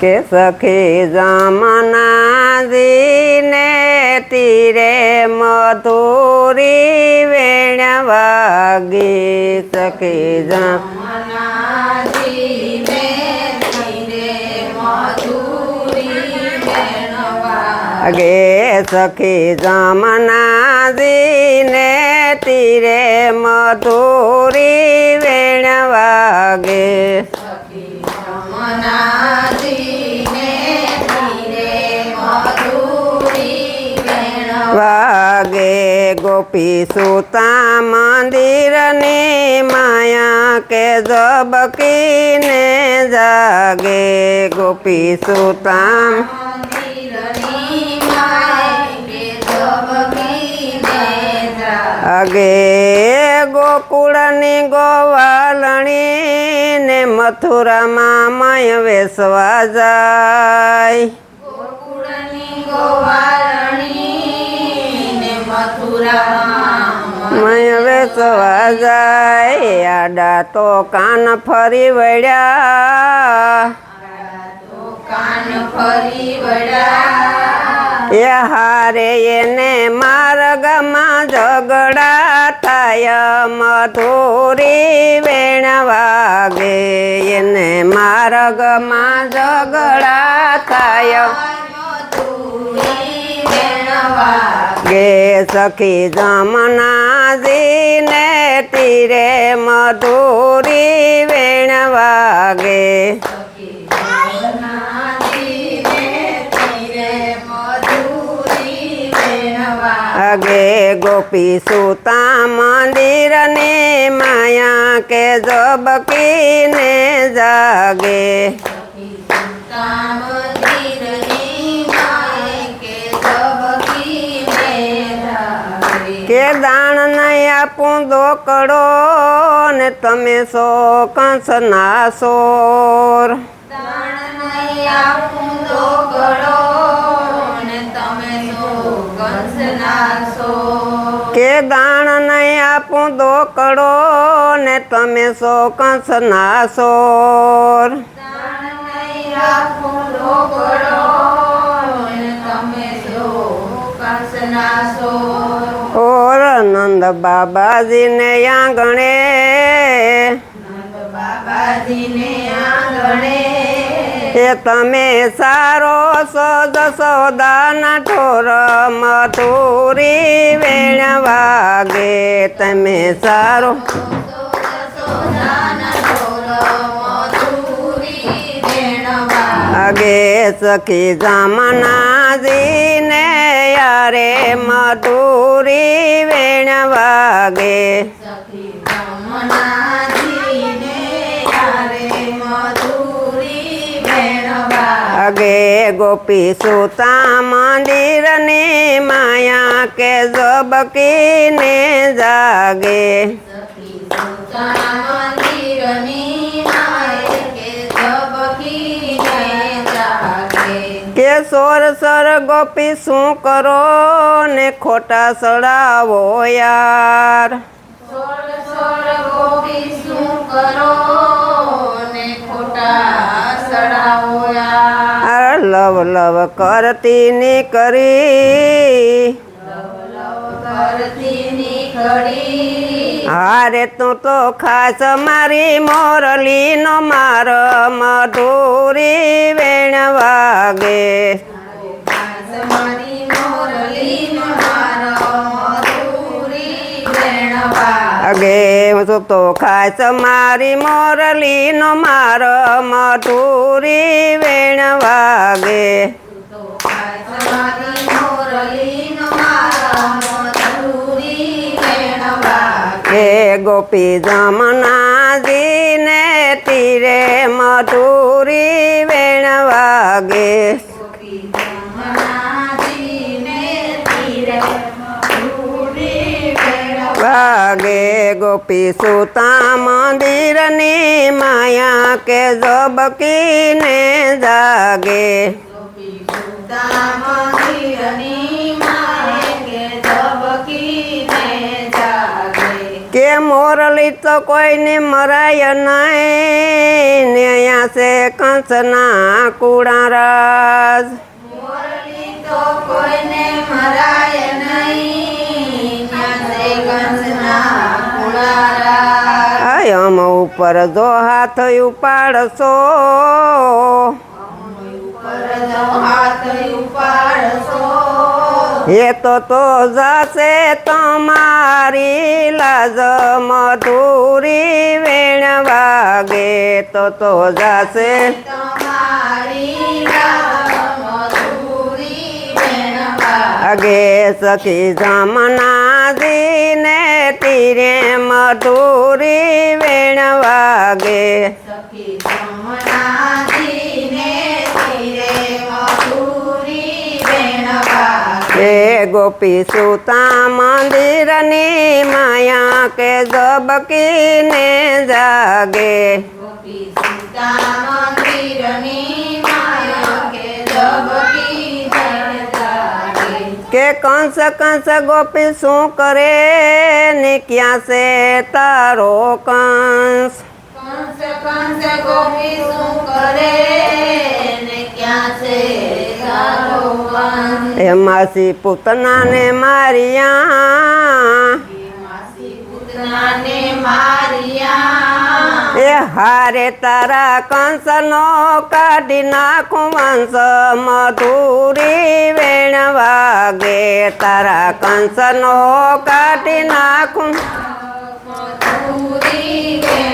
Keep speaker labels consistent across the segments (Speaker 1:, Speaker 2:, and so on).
Speaker 1: કે સખી જમનાજીને તીરે મધુરી વેણ વાગી સખી જમ ગે સખી જમનાજીને તીરે મધુરી વેણ વાગે. સખી ગોપી સુતા મંદિરને માયા કે જબકીને જાગે ગોપી સુતા અગે ગોકુળની ગોવાલણી ને મથુરામાં મય વેસવા જાય મય વેસવા જાય, આડા તો કાન ફરી વળ્યા. એ હારે એને માર્ગમાં ઝઘડા થાય, મધુરી વેણ વાગે. એને માર્ગમાં ઝઘડા થાય. ગે સખી જમનાજીને તીરે મધુરી વેણ વાગે અગે ગોપી સુતા મંદિરની માયા કે જબકીને જાગે કે નહીં કડો ને તમે સો કંસ નાસોર કે દાણ નહીં આપું દોકડો ને તમે સો કંસ નાસોર ઓર નંદ બાબાજીને આંગણે. એ તમે સારો સદ સોદાના ઠોર મથુરી વેણ વાગે. તમે સારો આગે સખી જમનાજીને યારે મધુરી વેણ વાગે અગે ગોપી સુતા મંદિરની માયા કે જબકીને જાગે સોર સર ગોપી શું કરો ને ખોટા સડાવો યાર? આ લવ લવ કરતી ની કરી હારે તું તો ખાસ મારી મોરલી નો માર મધુરી વેણ વાગે. અગે તું તો ખાસ મારી મોરલી નો માર મધુરી વેણ વાગે. હે ગોપી જમનાજીને તીરે મધુરી વેણ વાગે વાગે ગોપી સુતા મંદિરની માયા કે જબકીને જાગે કે મોર મોરલી તો કોઈને મરાય નહીં. ને અહીંયા છે કંસના કુડારાજ
Speaker 2: મોરલી તો કોઈને મરાય
Speaker 1: આયમ ઉપર જો હાથ ઉપાડશો.
Speaker 2: ઉપર જો હાથ ઉપાડશો.
Speaker 1: એ તો તો જશે તમારી લાજ મધુરી વેણ વાગે તો તો જશે.
Speaker 2: આગે
Speaker 1: અગે સખી જમનાજીને તીરે મધુરી વેણ વાગે. એ ગોપી સુતા મંદિરની માયા કે જબકીને જાગે
Speaker 2: ગોપી સીતા મંદિરની માયા કે જબકી જળ જાગે
Speaker 1: કે કંસ કંસ ગોપી શું કરે ને ક્યાં છે તારો કંસ
Speaker 2: કંસ કંસ ગોપી શું કરે ને ક્યાં છે તારો વંશ?
Speaker 1: એ માસી
Speaker 2: માસી પૂતનાને માર્યા.
Speaker 1: એ હારે તારા કંસનો કાઢી નાખું વંશ મધુરી વેણ વાગે. તારા કંસનો કાઢી નાખું.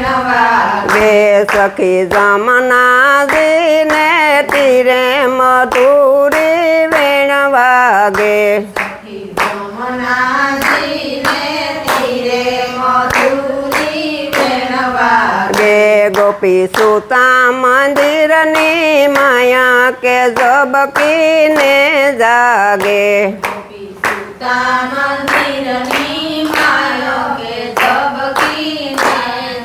Speaker 2: મધુરી વેણવા
Speaker 1: વે સખી જમનાજીને તીરે મધુરી વેણ વાગે
Speaker 2: સખી જમનાજીને તીરે મધુરી વેણવા
Speaker 1: ગે ગોપી સુતા મંદિરની માયા કે જબકીને જાગે
Speaker 2: ગોપી સીતા મંદિરની માયો કે જબકીને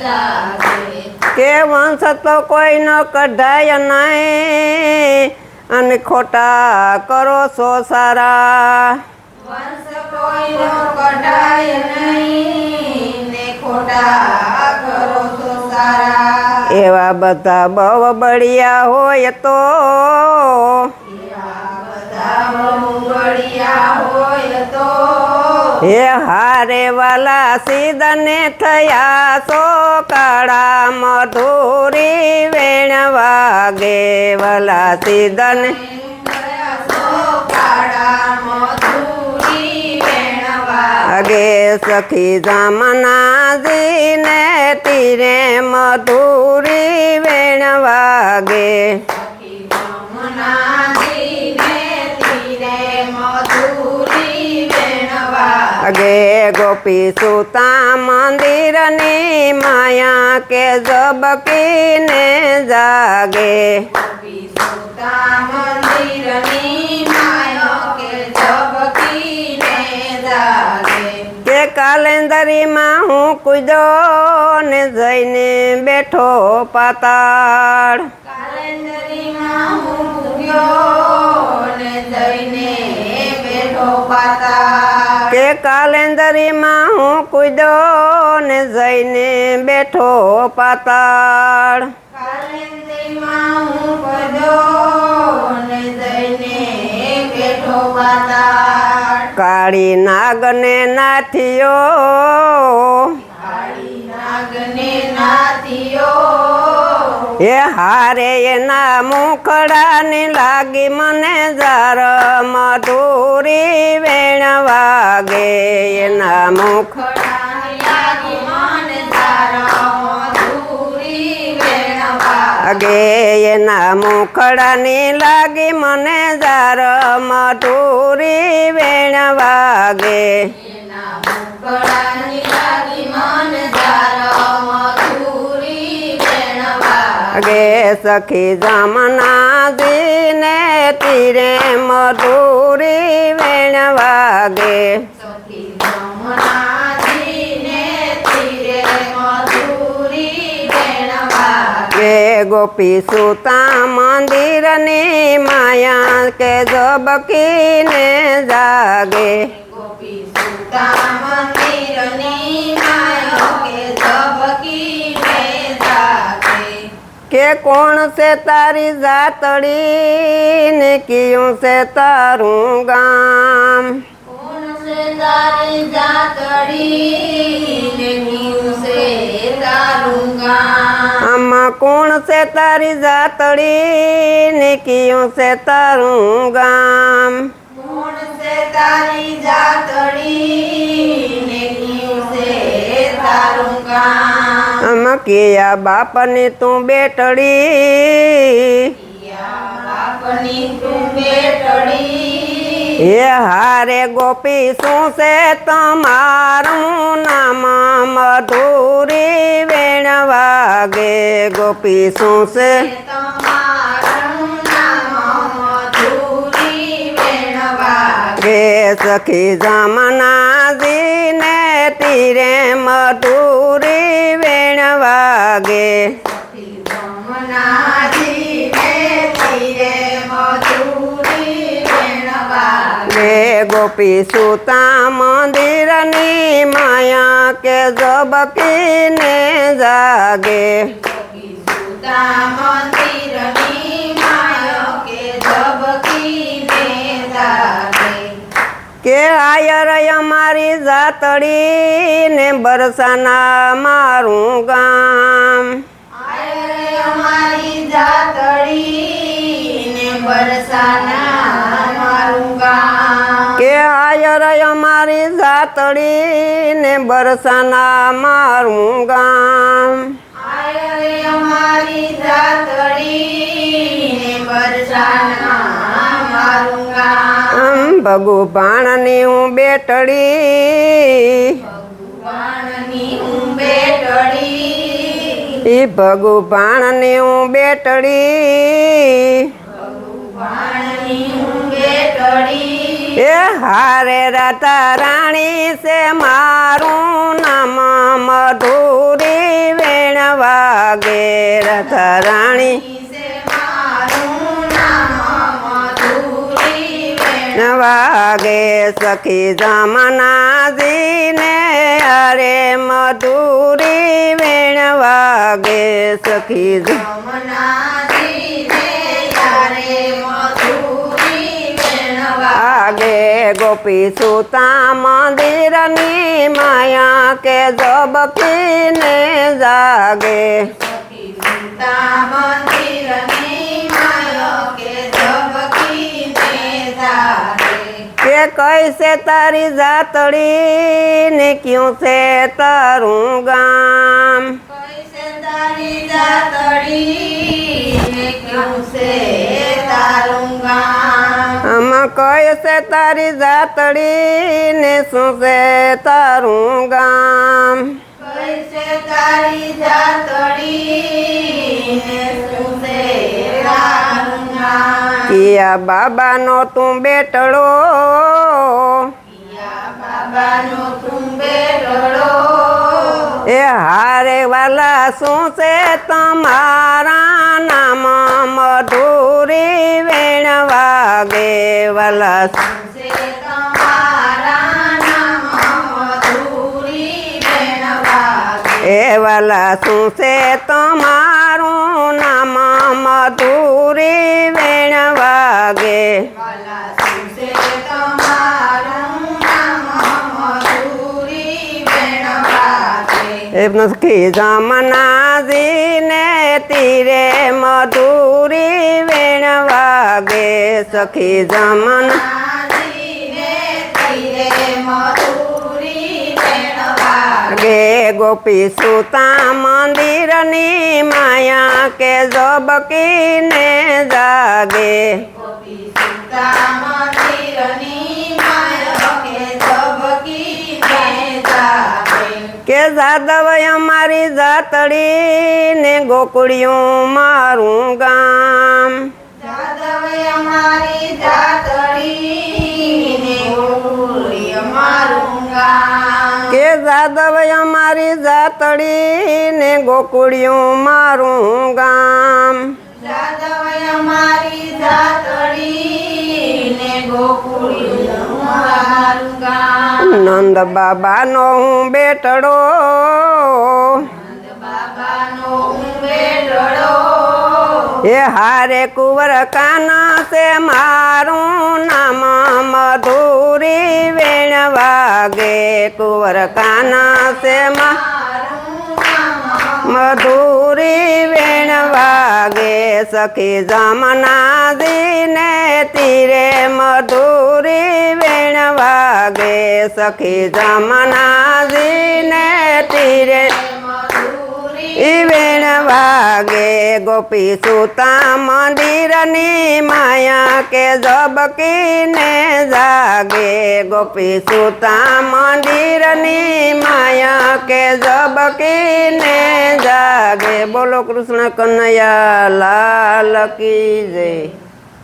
Speaker 2: જાગે
Speaker 1: કે વંશ તો કોઈનો કઢાય નહીં. અને ખોટા કરો છો સારા.
Speaker 2: વંશ કોઈનો કઢાય નહીં ને ખોટા કરો તો સારા.
Speaker 1: એવા બધા બહુ બળિયા હોય તો હે હારે વાલા સીદને થયા સો કાળા મધુરી વેણ વાગે વાલા સીદને અગે સખી જમનાજીને તીરે મધુરી વેણ વાગે. અગે ગોપી સુતા મંદિરની માયા કે જબકીને જાગે કે કાલેન્દરીમાં હું કૂદો ને જઈને બેઠો પાતાળ
Speaker 2: કાલેન્ડરીમાં હું ઉગ્યો ને જઈને બેઠો પાતા
Speaker 1: કે કાલેન્દરીમાં હું કૂદો ને જઈને બેઠો પાતાળ. કાળી નાગને નાથિયો
Speaker 2: કાળી નાગને નાથિયો
Speaker 1: એ હારે એના મુખડાની લાગી મને જાર મધુરી વેણ વાગે. એના મુખ એના એના મુખડાની લાગી મને જાર મધુરી વેણ વાગે.
Speaker 2: એના મુખડાની લાગી વેણવા
Speaker 1: વાગે સખી જમનાજીને તીરે મધુરી વેણ વાગે
Speaker 2: સખી જમનાજીને તીરે મધુરી વેણવા
Speaker 1: કે ગોપી સુતા મંદિરની માયા કે જબકીને જાગે
Speaker 2: કે
Speaker 1: કોણ છે તારી જાતડી ને કયું છે તારું ગામ?
Speaker 2: કોણ છે તારી જાતડી ને કયું છે તારું ગામ?
Speaker 1: આમાં કોણ છે તારી જાતડી ને કયું છે તારું ગામ?
Speaker 2: કોણ છે તારી જાતડી કિયા
Speaker 1: બાપની તું બેટડી? એ હારે ગોપી શું છે તમારું નામ મધુરી વેણ વાગે? ગોપી શું છે?
Speaker 2: તમારું
Speaker 1: કે સખી જમનાજીને તીરે મધુરી વેણ વાગે. ગોપી સુતા મંદિરની માયા કે જબકીને જાગે.
Speaker 2: મંદિરની માયા કે જબકીને જાગે.
Speaker 1: કે આયર અમારી જાતડી ને બરસાના મારું ગામ.
Speaker 2: અમારી જાતડી ને બરસાના મારું ગામ.
Speaker 1: કે આયર અમારી જાતડી ને બરસાના મારું ગામ.
Speaker 2: અમારી જાતડી ને બરસાના
Speaker 1: આમ ભગુ હું બેટડી
Speaker 2: એ હું બેટડી
Speaker 1: ઈ ભગુ ભાણની હું બેટડી
Speaker 2: હું બેટડી
Speaker 1: એ હારે રાતા રાણી છે મારું નામ મધુરી વેણ વાગે રાતા રાણી.
Speaker 2: વેણ
Speaker 1: વાગે સખી જમનાજીને અરે મધુરી વેણ વાગે સખી જ-
Speaker 2: જમનાજીને યારે મધુરી વેણવા
Speaker 1: વાગે ગોપી સુતા મંદિરની માયા કે જબકીને જાગે
Speaker 2: સીતા મંદિરની માયો કે ઝબકીને જાગે
Speaker 1: કે કઈ છે તારી જાતડી ને ક્યું છે તારું ગામ?
Speaker 2: છે
Speaker 1: આમાં કઈ છે તારી જાતડી ને શું છે તારું ગામ?
Speaker 2: કૈસે તારી જાતડી ને શું છે તારું
Speaker 1: કિયા બાબાનો તું બેટડો એ હારે વાલા શું છે તમારા નામ મધુરી વેણ વાગે વાલા એ વાલા શું છે તમારું મધુરી વેણ વાગે. જમનાજીને તીરે મધુરી વેણ વાગે. સખી જમના
Speaker 2: તીરે મધુરી
Speaker 1: ગે ગોપી સુતા મંદિરની માયા કે જબકીને જાગે.
Speaker 2: કે
Speaker 1: જાદવ અમારી જાતડી ને ગોકળિયું મારું ગામ.
Speaker 2: જાદવ અમારી જાતડી ને ગોકુળી અમારું ગામ
Speaker 1: કે જાદવ અમારી જાતડી ને ગોકુળિયું મારું ગામ.
Speaker 2: નંદ બાબા નો હું
Speaker 1: બેટડો. નંદ બાબા નો હું બેટડો. એ હારે કુંવર કાના છે, મારું નામ મધુરી વેણ વાગે. કુંવર કાના છે મધુરી વેણ વાગે. સખી જમનાજીને તીરે મધુરી વેણ વાગે. સખી જમનાજીને તીરે ઈ વેણ વાગે ગોપી સુતા મંદિરની માયા કે જબકીને જાગે. ગોપી સુતા મંદિરની માયા કે જબકીને જાગે. બોલો કૃષ્ણ કનૈયા, લાલ કી જય.